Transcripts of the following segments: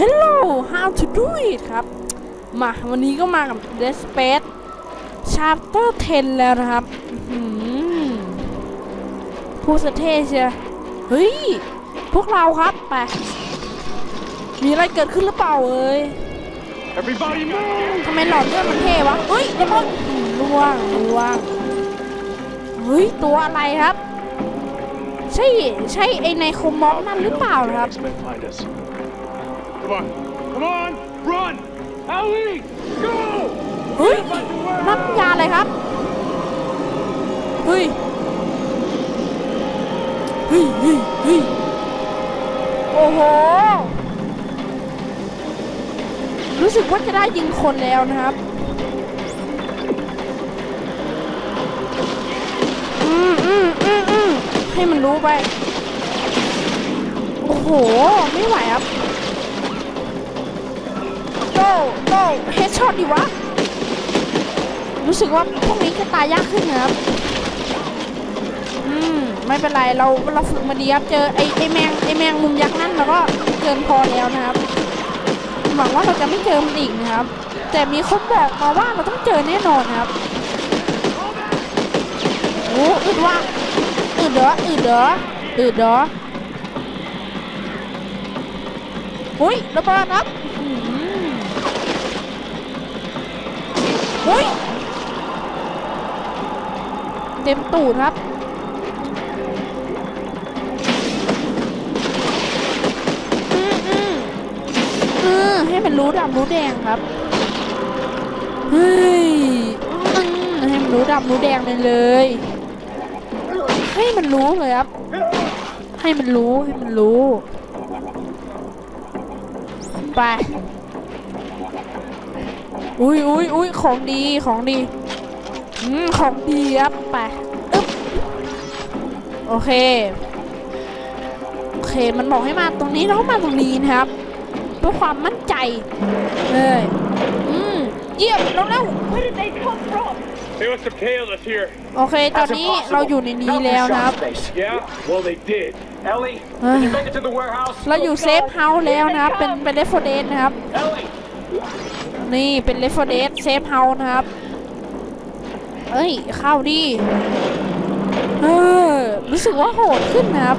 Hello how to do it ครับ มาวันนี้ก็มากับ Dead Space Chapter 10 แล้วนะครับอื้อหือพูดสะเท่เชียเฮ้ย พวกเราครับ ไป มีอะไรเกิดขึ้นหรือเปล่าเอ้ย Everybody move! ทำไมหลอดเลือดมันเท่วะ เฮ้ยแล้วก็อื้อล่วงล่วงเฮ้ย ตัวอะไรครับ ใช่ ใช่ไอในโคมอฟนั่นหรือเปล่าครับ X-Men find us. Come on. Come on! Run! Ellie! Go! เฮ้ยน้ำยาอะไรครับ เฮ้ย เฮ้ยเฮ้ยเฮ้ยโอ้โห รู้สึกว่าจะได้ยิงคนแล้วนะครับ อืมอืมอืมอืมให้มันรู้ไป โอ้โห ไม่ไหวครับ โต้โต้เฮดช็อตดิวะ รู้สึกว่าพวกนี้จะตายยากขึ้นนะครับ อืม ไม่เป็นไร เราเราฝึกมาดีครับ เจอไอ้ไอ้แมงไอ้แมงมุมยักษ์นั่นเราก็เกินพอแล้วนะครับ หวังว่าเราจะไม่เจอมันอีกนะครับ แต่มีคนบอกมาว่าเราต้องเจอแน่นอนนะครับโอ้อึดว่าอึดเด้ออึดเด้ออึดเด้อหุ้ยระเบิดครับ อุ้ยเต็มตูดครับ อืมอืมอืมให้มันรู้ดำรู้แดงครับ เฮ้ยอืมให้มันรู้ดำรู้แดงเลยเลย ให้มันรู้เลยครับ ให้มันรู้ให้มันรู้ ไป อุ้ยอุ้ยอุ้ยของดีของดีอืมของดีครับไปอึ๊บโอเคโอเคมันบอกให้มาตรงนี้เราก็มาตรงนี้นะครับเพื่อความมั่นใจเลยอืมเยี่ยมแล้วแล้ว Where did they come from? They must have tailed us here. โอเคตอนนี้เราอยู่ในนี้แล้วนะครับ Yeah? Well, they did. Ellie, Ah. did you make it to the warehouse? เราอยู่เซฟเฮาส์แล้วนะครับเป็นเป็นเลฟโฟเดสนะครับ Ellie, นี่เป็นเลฟโฟเดสเซฟเฮานะครับ เอ้ย เข้าดิเออรู้สึกว่าโหดขึ้นนะครับ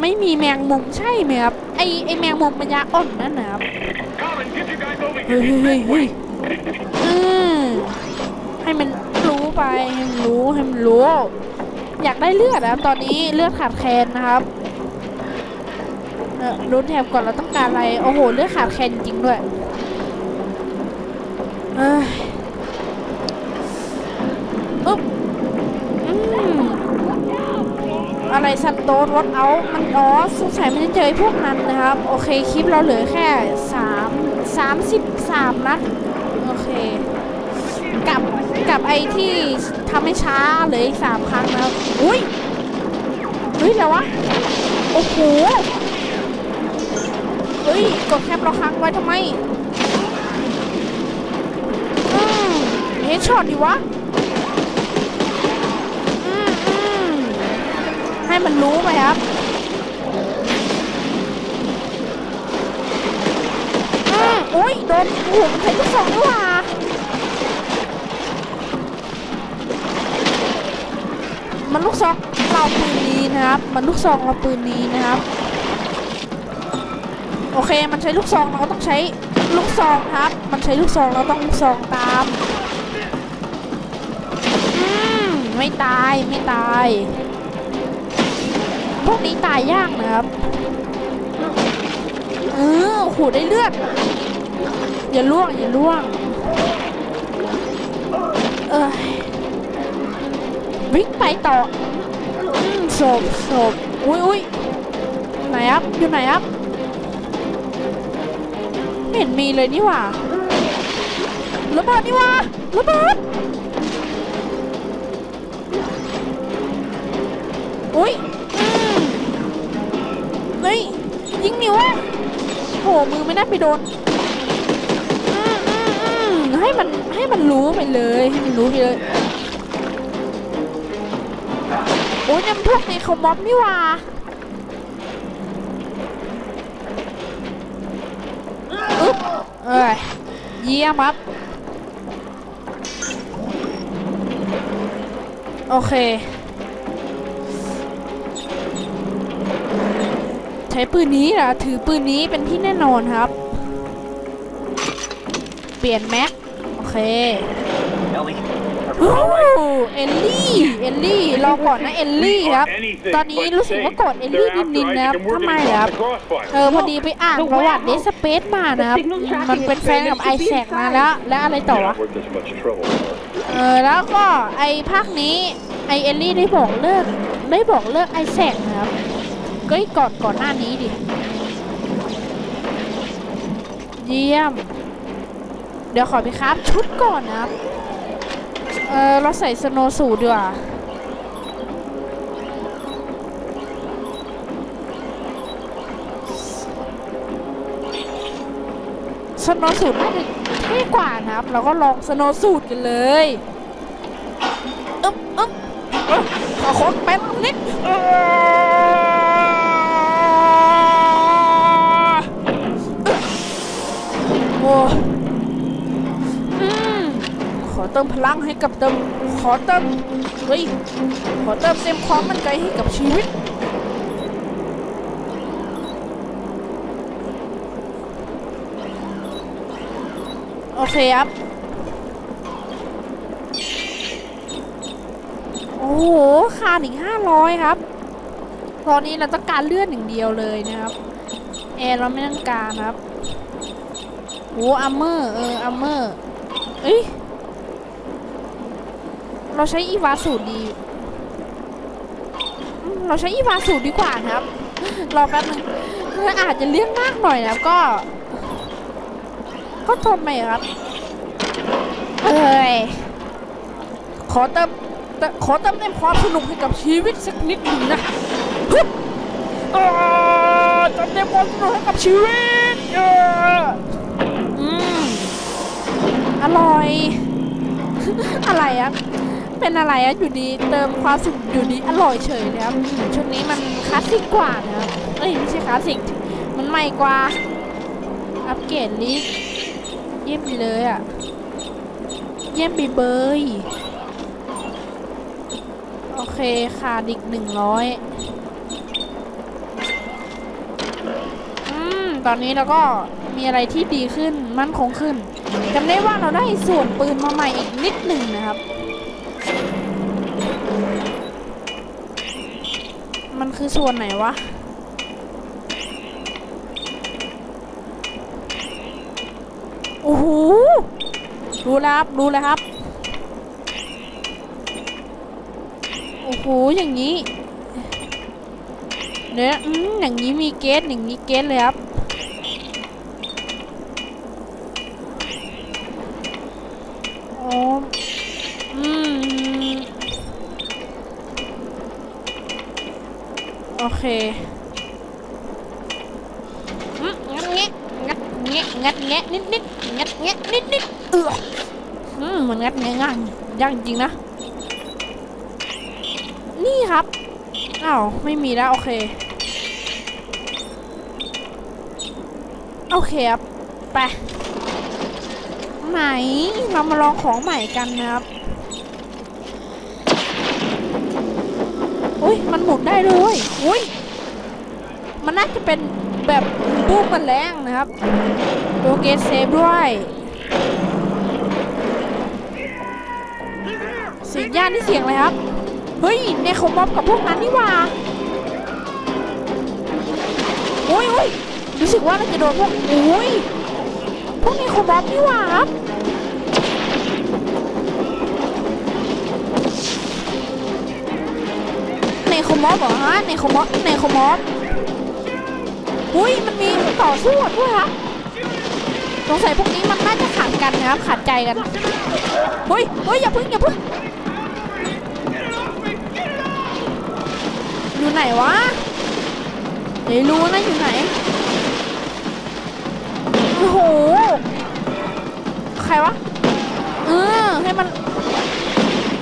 ไม่มีแมงมุมใช่ไหมครับ ไอไอแมงมุมปัญญาอ่อนนั่นนะครับ เฮ้ยเฮ้ยเฮ้ยอืมให้มันรู้ไป ให้มันรู้ ให้มันรู้ อยากได้เลือดนะครับ ตอนนี้เลือดขาดแคลนนะครับเออรุนแถบก่อนเราต้อง กาอะไร โอ้โห เลือดขาดแคลนจริงด้วยเอ้ยอึ๊บอะไรซันโตสวอตเอา มันอ๋อสงสัยมันจะเจอไอ้พวกนั้นนะครับ โอเค คลิปเราเหลือแค่สามสามสิบสามนัด โอเค กับกับไอ้ที่ทำให้ช้าเหลืออีกสามครั้งนะครับ อุ้ย เฮ้ยแล้ววะ โอ้โห เฮ้ย กดแคปเราค้างไว้ทำไมอืมเฮดช็อตดิวะอืมอืมให้มันรู้ไปครับอืมอุ้ยโดนโอ้โหมันใช้ลูกสองนี่หว่ามันลูกซองเราปืนนี้นะครับ มันลูกซองเราปืนนี้นะครับ โอเค มันใช้ลูกซองเราก็ต้องใช้ลูกซองครับ มันใช้ลูกซองเราต้องลูกซองตามอืมไม่ตายไม่ตาย พวกนี้ตายยากนะครับเออขูดได้เลือด อย่าล่วงอย่าล่วง เอ้ยวิ่งไปต่ออืมศพศพอุ้ยอุ้ยไหนครับอยู่ไหนครับ เห็นมีเลยนี่หว่าระเบิดนี่หว่าระเบิดอุ้ยอืมเฮ้ยยิงนิ้วอะโหมือไม่น่าไปโดนให้มันให้มันรู้ไปเลยให้มันรู้ไปเลยโอ้ยนั่นพวกในเขาม็อบนี่ว่า อึ๊บ เอ้ยเยี่ยมครับ โอเค ใช้ปืนนี้เหรอถือปืนนี้เป็นที่แน่นอนครับ เปลี่ยนแม็ก โอเค Ellie, โอ้ everyone all right? เอลลี่ เอลลี่รอก่อนนะเอลลี่ครับ ตอนนี้รู้สึกว่ากดเอลลี่นินๆนะครับทำไมเหรอครับเออพอดีไปอ่านประวัติเดสเปซมานะครับ มันเป็นแฟนกับไอแซกมาแล้ว แล้วอะไรต่อวะ worth this much trouble. เออแล้วก็ไอภาคนี้ไอเอลลี่ได้บอกเลิกได้บอกเลิกไอแซกนะครับก็อีกก่อนก่อนหน้านี้ดิเยี่ยม เดี๋ยวขอไปครับชุดก่อนนะครับ เออเราใส่สโนสูดีกว่าสโนสูทน่าจะเท่กว่านะครับ เราก็ลองสโนสูทกันเลยอึ๊บอึ๊บเอ้ยขอค้ดแป๊บนิดโอ้ เติมพลังให้กับเติมขอเติมเฮ้ยขอเติมเต็มความมั่นใจให้กับชีวิตโอเคครับ โอ้โหขาดอีกห้าร้อยครับ ตอนนี้เราต้องการเลื่อนอย่างเดียวเลยนะครับ แอร์เราไม่ต้องการครับโอ้อัมเมอร์ เออ อัมเมอร์ เอ้ย เราใช้อีวาสูตรดี เราใช้อีวาสูตรดีกว่าครับ รอแป๊บนึงอาจจะเลี่ยงมากหน่อยนะครับก็ ก็ทนไปครับ เอ้ย ขอเติมขอเติมเต็มความสนุกให้กับชีวิตสักนิดหนึ่งนะฮึบเติมเต็มความสนุกให้กับชีวิตอออืมอร่อย อะไรอะ เป็นอะไรอะอยู่ดีเติมความสุขอยู่ดีอร่อยเฉยเลยครับชุดนี้มันคลาสสิกกว่านะครับเอ้ยไม่ใช่คลาสสิกมันใหม่กว่า อัปเกรดลิกเยี่ยมไปเลยอะเยี่ยมไปเบยโอเคขาดอีกหนึ่งร้อยอืมตอนนี้เราก็มีอะไรที่ดีขึ้นมั่นคงขึ้นจำได้ว่าเราได้ส่วนปืนมาใหม่อีกนิดหนึ่งนะครับ คือส่วนไหนวะ โอ้โหดูแล้วครับดูแล้วครับ โอ้โห อย่างนี้ เนี่ยอืมอย่างนี้มีเกสอย่างนี้เกสเลยครับ โอ้อืม โอเคอืมงัดแงะงัดแงะงัดแงะนิดนิดงัดแงะนิดนิดเอออืมมันงัดแงะง่ายยากจริงๆนะ นี่ครับ อ้าว ไมีแล้ว โอเค โอเคครับ ไปไหน เรามาลองของใหม่กันนะครับอุ้ยมันหมุนได้เลยอุ้ยมันน่าจะเป็นแบบบูมมันแรงนะครับโดเกตเซฟด้วยเสียงย่านนี่เสียงอะไรครับ เฮ้ยเนโคมอบกับพวกนั้นนี่ว่า อ้ยโอ้ยรู้สึกว่าเราจะโดนพวกโอ้ยพวกเนโคมบอบนี่หว่าครับเนโคมอบเหรอฮะเนโคมบอบเนโคมบอบอุ้ยมันมีต่อสู้ด้วยครับสงสัยพวกนี้มันน่าจะขัดกันนะครับขัดใจกันเฮ้ยเฮ้ยอย่าพึ่งอย่าพึ่งอยู่ไหนวะ เดี๋ยรู้นะอยู่ไหน โอ้โห ใครวะ เออให้มัน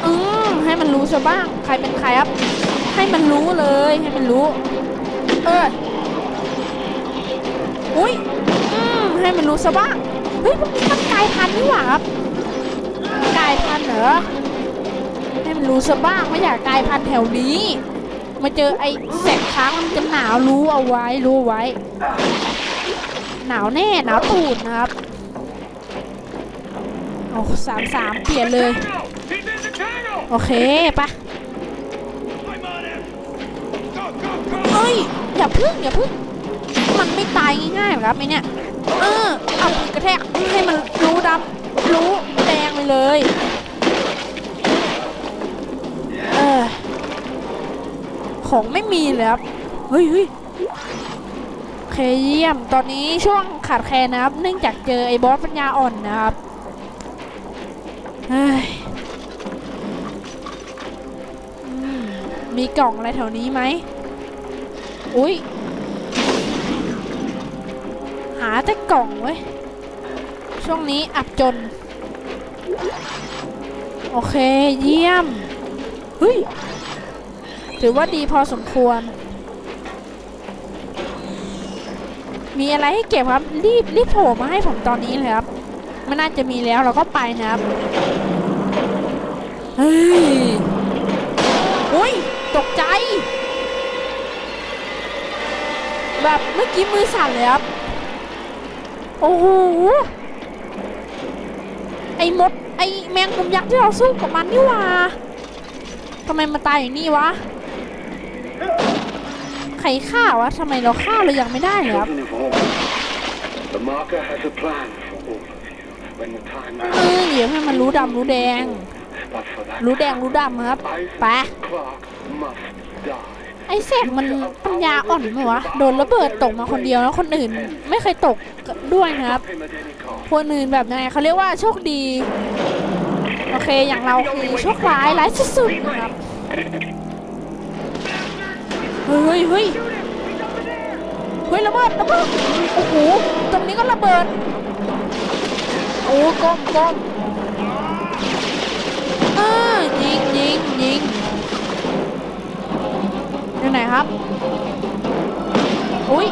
เออให้มันรู้ซะบ้าง ใครเป็นใครครับ ให้มันรู้เลย ให้มันรู้ เออ อุ้ยอืมให้มันรู้ซะบ้าง เฮ้ยมันมันกลายพันธุ์นี่หว่าครับกลายพันธุ์เหรอ ให้มันรู้ซะบ้างไม่อยากกลายพันธุ์แถวนี้ มาเจอไอ้แสกค้างมันจะหนาวรู้เอาไว้รู้ไว้ หนาวแน่หนาวตูดนะครับโอ้สามสามเปลี่ยนเลย โอเคปะเอ้ย อย่าพึ่งอย่าพึ่งมันไม่ตายง่ายๆหรอครับไอเนี่ย เออเอากระแทกให้มันรู้ดำรู้แดงไปเลย เออ ของไม่มีเลยครับ เฮ้ยเฮ้ยเคเยี่ยม ตอนนี้ช่วงขาดแคลนนะครับ เนื่องจากเจอไอ้บอสปัญญาอ่อนนะครับเฮ้ยมมีกล่องอะไรแถวนี้ไหม อุ้ย หาแต่กล่องเว้ย ช่วงนี้อับจน โอเค เยี่ยม เฮ้ย ถือว่าดีพอสมควร มีอะไรให้เก็บครับ รีบรีบโผล่มาให้ผมตอนนี้เลยครับไม่น่าจะมีแล้วเราก็ไปนะครับ เฮ้ยอุ้ยตกใจ แบบเมื่อกี้มือสั่นเลยครับ โอ้โห ไอ้มด ไอ้แมงมุมยักษ์ที่เราสู้กับมันนี่ว่าทำไมมาตายอย่างนี้วะ รฆ่าวะทำไมเราฆ่าเรายังไม่ได้เลยครับ Children of all, the marker has a plan for all of you when the time เอ comes. อเดี๋ยวให้มันรู้ดำรู้แดง But for that, รู้แดงรู้ดำครับไป Isaac Clark must die. ไอ้เสกมันปัญญาอ่อนไหมวะ โดนระเบิดตกมาคนเดียวแล้วคนอื่นไม่เคยตกด้วยนะครับ Stop him at any cost. คนอื่นแบบยังไงเขาเรียกว่าโชคดี โอเคอย่างเราคือโชคร้ายร้ายสุดๆนะครับ เฮ้ยเฮ้ยเฮ้ยระเบิดระเบิดโอ้โหตรงนี้ก็ระเบิดโอ้ก้มก้มเออยิงยิงยิงอยู่ไหนครับอุ้ย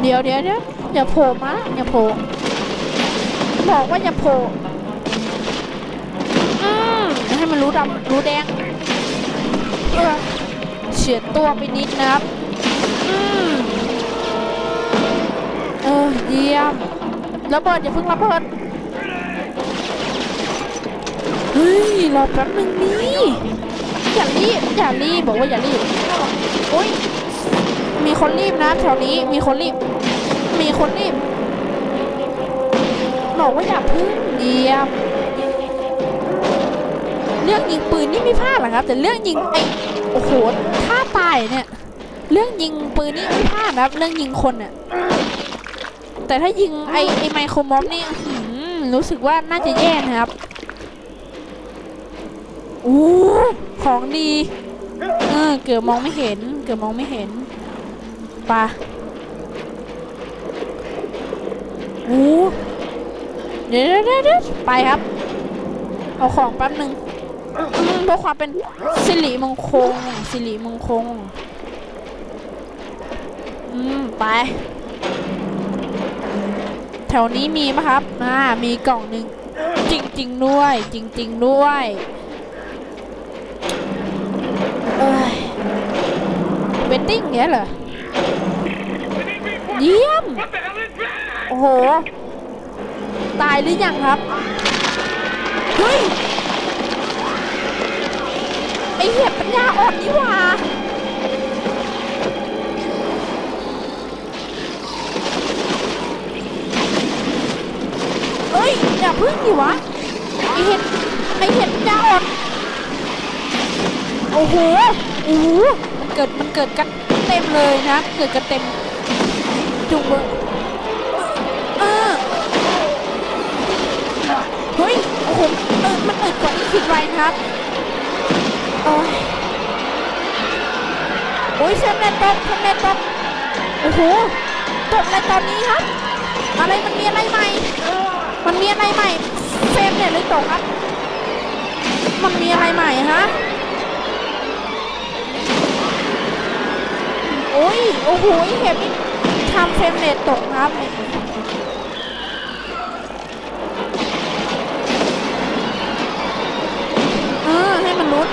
เดี๋ยวเดี๋ยวเดี๋ยวอย่าโผล่มาอย่าโผล่บอกว่าอย่าโผล่อืมให้มันรู้ดำรู้แดง ฉียดตัวไปนิดนะครับอืมเออเยี่ยมระเบิดอย่าเพิ่งระเบิดเฮ้ยรอแป๊บนึงนี่อย่ารีบอย่ารีบบอกว่าอย่ารีบโอ้ยมีคนรีบนะแถวนี้มีคนรีบ มีคนรีบบอกว่าอย่าพึ่งเดียมเรื่องยิงปืนนี่ไม่พลาดหรอครับ แต่เรื่องยิงไอโอ้โหท่า ตายเนี่ย เรื่องยิงปืนนี่ไม่พลาดนะครับ เรื่องยิงคนเนี่ยแต่ถ้ายิงไอไอไมโครมอฟนี่หือรู้สึกว่าน่าจะแย่นะครับอู้ของดีเออเกือบมองไม่เห็น เกือบมองไม่เห็นปะโอ้เดี๋ยวเดี๋ยวเดี๋ยวเดี๋ยวไปครับ เอาของแป๊บหนึ่ง เพื่อความเป็นสิริมงคลสิริมงคลอืมไป แถวนี้มีปะครับอ่ามีกล่องหนึ่งจริงๆด้วย จริงๆด้วยเอ้ยเวทติ้งเนี้ยเหรอเยี่ยม โอ้โห ตายหรือยังครับ เฮ้ย อเหี้ยปัญญาอ่อนนี่หว่า เอ้ย อย่าพึ่งดิวะ ไอเห็ด ไอเห็ดปัญญาอ่อน โอ้โห โอ้โห มันเกิด มันเกิดกันเต็มเลยนะ เกิดกันเต็ม จุงเบอร์เออเฮ้ย โอ้โหเออมันอึดกว่าที่คิดไว้นะครับ โอ้ยโอ้ยเฟรมเรทตกเฟรมเรทตกโอ้โหตกในตอนนี้ครับ อะไรมันมีอะไรใหม่ มันมีอะไรใหม่เฟมเรทเลยตกครับ มันมีอะไรใหม่ฮะโอ้ยโอ้โหเห็นนี่ทำเฟรมเรทตกครับเออให้มันรุด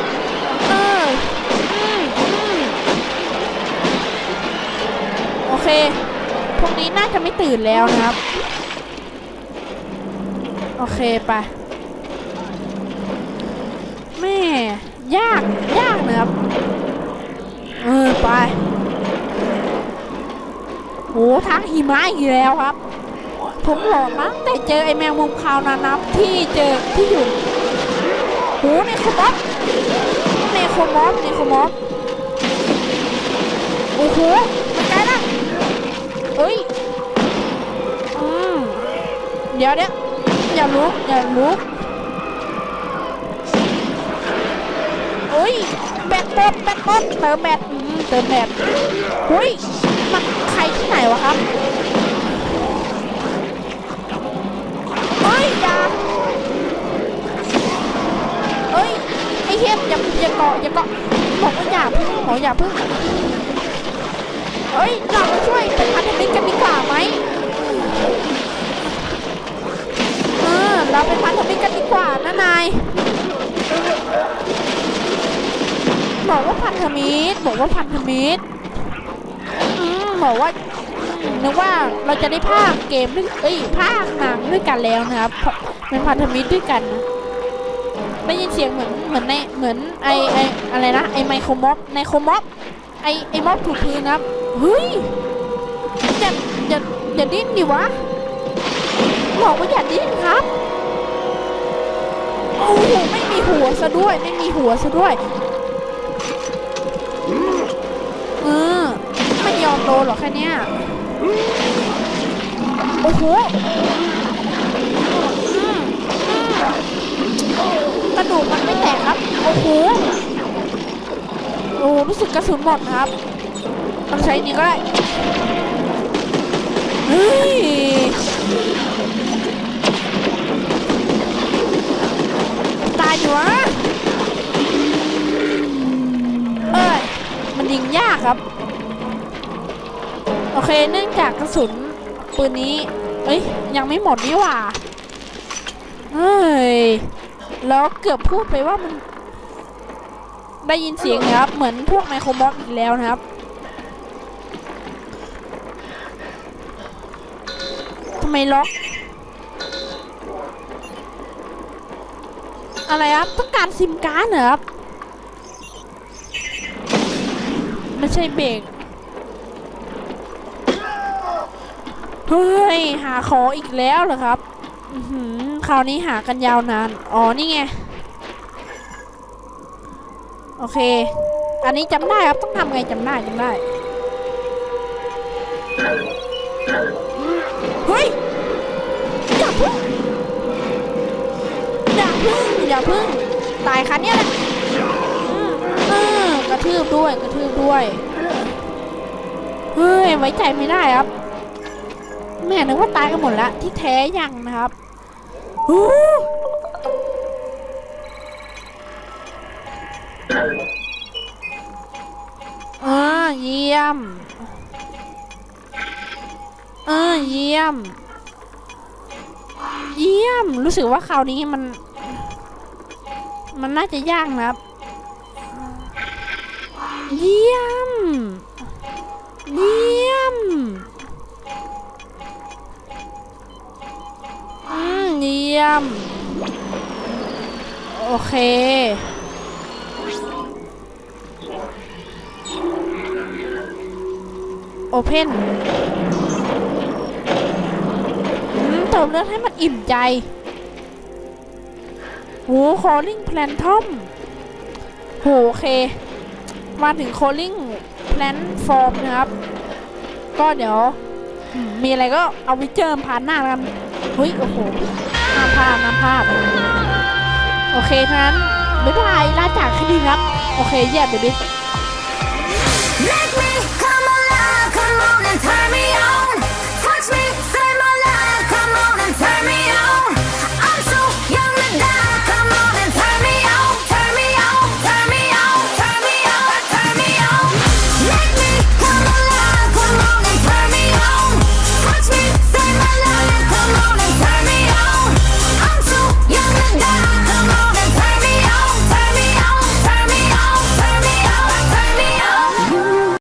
พวกนี้น่าจะไม่ตื่นแล้วนะครับ โอเคไปแม่ยากยากนะครับ เออไปโหทางหิมะอีกแล้วครับ ผมหลอนมั้งแต่เจอไอ้แมงมุมคาวนานับที่เจอที่อยู่โหในโคมอสในโคมอสในโคมอสโอ้โห ดี๋ยวเดี๋ยวอย่าลุกอย่าลุกเอ้ยแบตหมดแบตหมดเติมแบตเติมแบตเฮ้ยมันใครที่ไหนวะครับเฮ้ยอย่าเอ้ยไอ้เทพอย่าอย่าเกาะอย่าเกาะบอกว่าอย่าพึ่งหมออย่าพึ่งเอ้ยเรามาช่วยเป็นพันธมิตรกันดีกว่าไหม เราเป็นพันธมิตรกันดีกว่านะนายบอกว่าพันธมิตรบอกว่าพันธมิตรบอกว่านึกว่าเราจะได้ภาคเกมด้วยเอ้ยภาคหนังด้วยกันแล้วนะครับเป็นพันธมิตรด้วยกันนะได้ยินเสียงเหมือนเหมือนในเหมือนไอไออะไรนะไอไมโครม็อบในโครม็อบไอไอม็อบถูกพื้นนะครับเฮ้ยอย่าอย่าอย่าดิ้นดิวะบอกว่าอย่าดิ้นครับ ไม่มีหัวซะด้วยไม่มีหัวซะด้วยเออไม่ยอมโดนหรอแค่เนี้ยโอ้โหกระดูกมันไม่แตกครับ โอ้โหโอ้โหรู้สึกกระสุนหมดนะครับต้องใช้นี่ก็ได้เฮ้ยายอยู่วะเอ้ยมันยิงยากครับ โอเคเนื่องจากกระสุนปืนนี้ เอ้ยยังไม่หมดนี่หว่าเฮ้ยแล้วเกือบพูดไปว่ามันได้ยินเสียงนะครับ เหมือนพวกไมโครบอสอีกแล้วนะครับทำไมล็อก อะไรครับ ต้องการซิมการ์ดเหรอครับ ไม่ใช่เบรกเฮ้ย หาของอีกแล้วเหรอครับอือหือคราวนี้หากันยาวนาน อ๋อ นี่ไง โอเค อันนี้จำได้ครับ ต้องทำไงจำได้จำได้ เฮ้ย อย่าพึ่งอย่าพึ่ง อย่าพึ่งตายคันเนี้ยแหละอืมเออกระทืบด้วยกระทืบด้วยเฮ้ยไว้ใจไม่ได้ครับ แม่นึกว่าตายกันหมดแล้วที่แท้ยังนะครับอ่าเยี่ยมเออเยี่ยม เยี่ยมรู้สึกว่าคราวนี้มัน มันน่าจะยากนะครับ เยี่ยม เยี่ยม อืม เยี่ยม โอเค โอเพนเติมเลือดให้มันอิ่มใจ โหคอลิ่งแพลนทอมโหโอเค มาถึง calling platform นะครับ ก็เดี๋ยว มีอะไรก็เอาวิเจอร์ผ่านหน้ากันเฮ้ย โอ้โหน้ำภาพน้ำภาพ โอเคทั้งนั้นบ๊ายบายลาจากคดีครับ โอเคแย่เบบี้